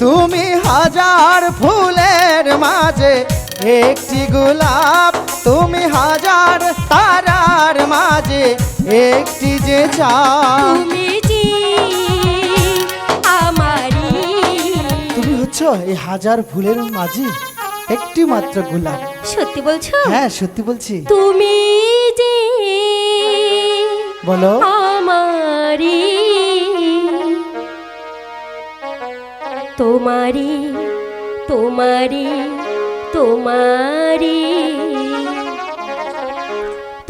তুমি হাজার ফুলের মাঝে একটি গোলাপ। তুমি হাজার তারার মাঝে একটি যে যে তুমি হচ্ছ এই হাজার ফুলের মাঝে একটি মাত্র গোলাপ। সত্যি বলছো? হ্যাঁ সত্যি বলছি। তুমি যে বলো। আমারি তোমারি তোমারি তোমারি।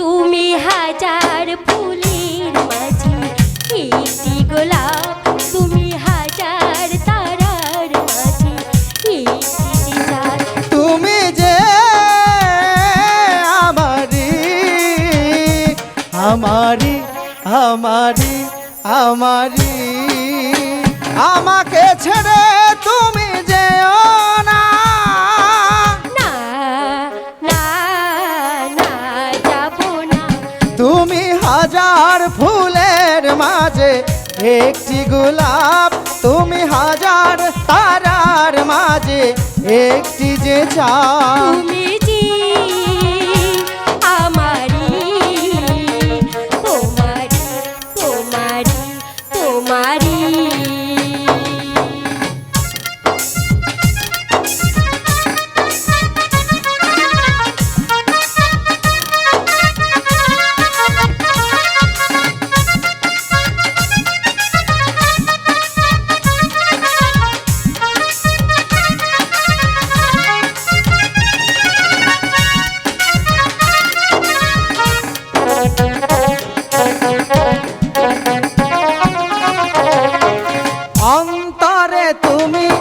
তুমি হাজার ফুলের মাঝে একটি গোলাপ। তুমি হাজার তারার মাঝে একটি তুমি যে আমারি আমারি আমারি আমারি। আমাকে ছেড়ে তুমি যেও না। তুমি হাজার ফুলের মাঝে একটি গোলাপ তুমি হাজার তারার মাঝে একটি যে চাঁদ।